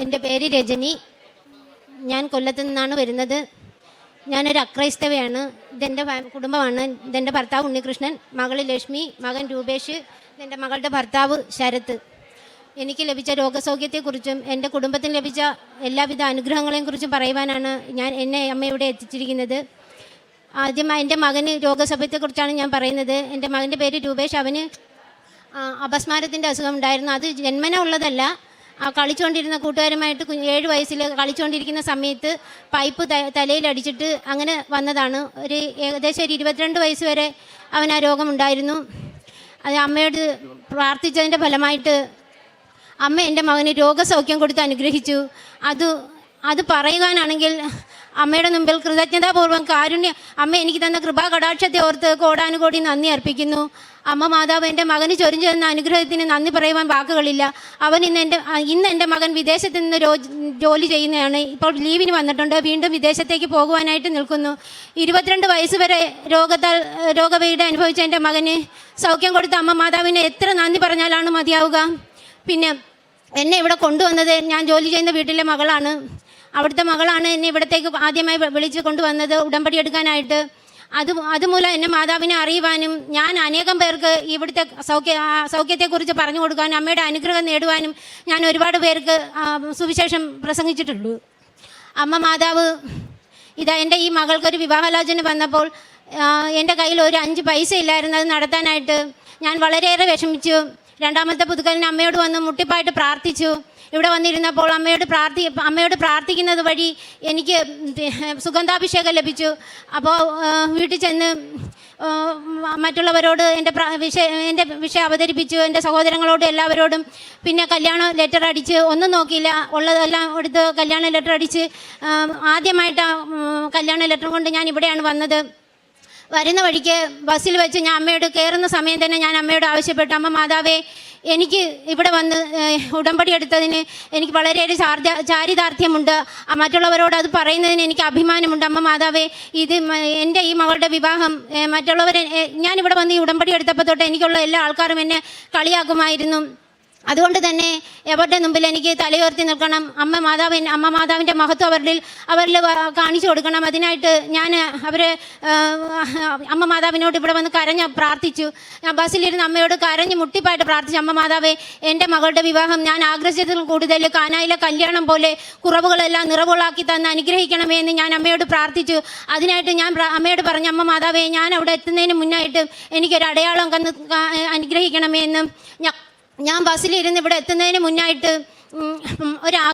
എന്റെ പേര് രജനി. ഞാൻ കൊല്ലത്തു നിന്നാണ് വരുന്നത്. ഞാനൊരു അക്രൈസ്തവയാണ്. ഇതെന്റെ കുടുംബമാണ്. ഇതെന്റെ ഭർത്താവ് ഉണ്ണികൃഷ്ണൻ മകൾ ലക്ഷ്മി മകൻ രൂപേഷ് ഇതെന്റെ മകളുടെ ഭർത്താവ് ശരത്ത് എനിക്ക് ലഭിച്ച രോഗസൗഖ്യത്തെക്കുറിച്ചും എന്റെ കുടുംബത്തിന് ലഭിച്ച എല്ലാവിധ അനുഗ്രഹങ്ങളെയും കുറിച്ചും പറയുവാനാണ് ഞാൻ എന്നെ അമ്മ ഇവിടെ എത്തിച്ചിരിക്കുന്നത്. ആദ്യമായി എന്റെ മകന് രോഗസൗഖ്യത്തെക്കുറിച്ചാണ് ഞാൻ പറയുന്നത്. എന്റെ മകന്റെ പേര് രൂപേഷ്. അവന് അപസ്മാരത്തിന്റെ അസുഖം ഉണ്ടായിരുന്നു. അത് ജന്മന ഉള്ളതല്ല. കളിച്ചുകൊണ്ടിരുന്ന കൂട്ടുകാരുമായിട്ട് ഏഴ് വയസ്സിൽ കളിച്ചുകൊണ്ടിരിക്കുന്ന സമയത്ത് പൈപ്പ് തലയിൽ അടിച്ചിട്ട് അങ്ങനെ വന്നതാണ്. ഒരു ഏകദേശം ഒരു ഇരുപത്തിരണ്ട് വയസ്സ് വരെ അവൻ ആ രോഗമുണ്ടായിരുന്നു. അത് അമ്മയോട് പ്രാർത്ഥിച്ചതിന്റെ ഫലമായിട്ട് അമ്മ എന്റെ മകന് രോഗസൗഖ്യം കൊടുത്ത് അനുഗ്രഹിച്ചു. അത് അത് പറയുവാനാണെങ്കിൽ അമ്മയുടെ മുമ്പിൽ കൃതജ്ഞതാപൂർവം കാരുണ്യ അമ്മ എനിക്ക് തന്ന കൃപാ കടാക്ഷത്തെ ഓർത്ത് കോടാനുകോടി നന്ദി അർപ്പിക്കുന്നു. അമ്മ മാതാവ് എന്റെ മകന് ചൊരിഞ്ഞു തന്ന അനുഗ്രഹത്തിന് നന്ദി പറയുവാൻ വാക്കുകളില്ല. അവൻ ഇന്ന് എന്റെ ഇന്ന് എന്റെ മകൻ വിദേശത്ത് നിന്ന് ജോലി ചെയ്യുന്നതാണ്. ഇപ്പോൾ ലീവിന് വന്നിട്ടുണ്ട്. വീണ്ടും വിദേശത്തേക്ക് പോകുവാനായിട്ട് നിൽക്കുന്നു. ഇരുപത്തിരണ്ട് വയസ്സ് വരെ രോഗത്താൽ രോഗപീഠ അനുഭവിച്ച എന്റെ മകന് സൗഖ്യം കൊടുത്ത അമ്മ മാതാവിന് എത്ര നന്ദി പറഞ്ഞാലാണ് മതിയാവുക? പിന്നെ എന്നെ ഇവിടെ കൊണ്ടുവന്നത് ഞാൻ ജോലി ചെയ്യുന്ന വീട്ടിലെ മകളാണ്. അവിടുത്തെ മകളാണ് എന്നെ ഇവിടത്തേക്ക് ആദ്യമായി വിളിച്ച് കൊണ്ടുവന്നത് ഉടമ്പടി എടുക്കാനായിട്ട്. അത് അതുമൂലം എന്നെ മാതാവിനെ അറിയുവാനും ഞാൻ അനേകം പേർക്ക് ഇവിടുത്തെ സൗഖ്യ സൗഖ്യത്തെക്കുറിച്ച് പറഞ്ഞു കൊടുക്കാനും അമ്മയുടെ അനുഗ്രഹം നേടുവാനും ഞാൻ ഒരുപാട് പേർക്ക് സുവിശേഷം പ്രസംഗിച്ചിട്ടുള്ളൂ അമ്മ മാതാവ് ഇതാ എന്റെ ഈ മകൾക്കൊരു വിവാഹാലോചന വന്നപ്പോൾ എന്റെ കയ്യിൽ ഒരു അഞ്ച് പൈസ ഇല്ലായിരുന്നു. അത് നടത്താനായിട്ട് ഞാൻ വളരെയേറെ വിഷമിച്ചു. രണ്ടാമത്തെ പുതുക്കലിന് അമ്മയോട് വന്ന് മുട്ടിപ്പായിട്ട് പ്രാർത്ഥിച്ചു. ഇവിടെ വന്നിരുന്നപ്പോൾ അമ്മയോട് പ്രാർത്ഥി അമ്മയോട് പ്രാർത്ഥിക്കുന്നത് വഴി എനിക്ക് സുഗന്ധാഭിഷേകം ലഭിച്ചു. അപ്പോൾ വീട്ടിൽ ചെന്ന് മറ്റുള്ളവരോട് എന്റെ വിഷയം എന്റെ വിഷയം അവതരിപ്പിച്ചു. എന്റെ സഹോദരങ്ങളോട് എല്ലാവരോടും പിന്നെ കല്യാണ ലെറ്റർ അടിച്ച് ഒന്നും നോക്കിയില്ല. ഉള്ളതെല്ലാം എടുത്ത് കല്യാണ ലെറ്റർ അടിച്ച് ആദ്യമായിട്ടാണ് കല്യാണ ലെറ്റർ കൊണ്ട് ഞാൻ ഇവിടെയാണ് വന്നത്. വരുന്ന വഴിക്ക് ബസ്സിൽ വെച്ച് ഞാൻ അമ്മയോട് കയറുന്ന സമയം തന്നെ ഞാൻ അമ്മയോട് ആവശ്യപ്പെട്ടു. അമ്മ മാതാവേ എനിക്ക് ഇവിടെ വന്ന് ഉടമ്പടി എടുത്തതിന് എനിക്ക് വളരെയേറെ ചാർജ ചാരിതാർത്ഥ്യമുണ്ട്. മറ്റുള്ളവരോട് അത് പറയുന്നതിന് എനിക്ക് അഭിമാനമുണ്ട്. അമ്മ മാതാവേ ഇത് എന്റെ ഈ മകളുടെ വിവാഹം മറ്റുള്ളവരെ ഞാനിവിടെ വന്ന് ഈ ഉടമ്പടി എടുത്തപ്പോൾ തൊട്ട് എനിക്കുള്ള എല്ലാ ആൾക്കാരും എന്നെ കളിയാക്കുമായിരുന്നു. അതുകൊണ്ട് തന്നെ എവരുടെ മുമ്പിൽ എനിക്ക് തലയുയർത്തി നിൽക്കണം? അമ്മ മാതാവിൻ അമ്മ മാതാവിന്റെ മഹത്വം അവരിൽ അവരിൽ കാണിച്ചു കൊടുക്കണം. അതിനായിട്ട് ഞാൻ അവർ അമ്മ മാതാവിനോട് ഇവിടെ വന്ന് കരഞ്ഞ പ്രാർത്ഥിച്ചു. ഞാൻ ബസ്സിലിരുന്ന് അമ്മയോട് കരഞ്ഞ് മുട്ടിപ്പായിട്ട് പ്രാർത്ഥിച്ചു. അമ്മ മാതാവേ എന്റെ മകളുടെ വിവാഹം ഞാൻ ആഗ്രഹിച്ചതിലും കൂടുതൽ കാനായിലെ കല്യാണം പോലെ കുറവുകളെല്ലാം നിറവുകളാക്കി തന്ന് അനുഗ്രഹിക്കണമേ എന്ന് ഞാൻ അമ്മയോട് പ്രാർത്ഥിച്ചു. അതിനായിട്ട് ഞാൻ അമ്മയോട് പറഞ്ഞു അമ്മ മാതാവേ ഞാൻ അവിടെ എത്തുന്നതിന് മുന്നായിട്ട് എനിക്കൊരു അടയാളം കന്ന് അനുഗ്രഹിക്കണമേ എന്ന് ഞാൻ ബസ്സിലിരുന്ന് ഇവിടെ എത്തുന്നതിന് മുന്നായിട്ട് ഒരു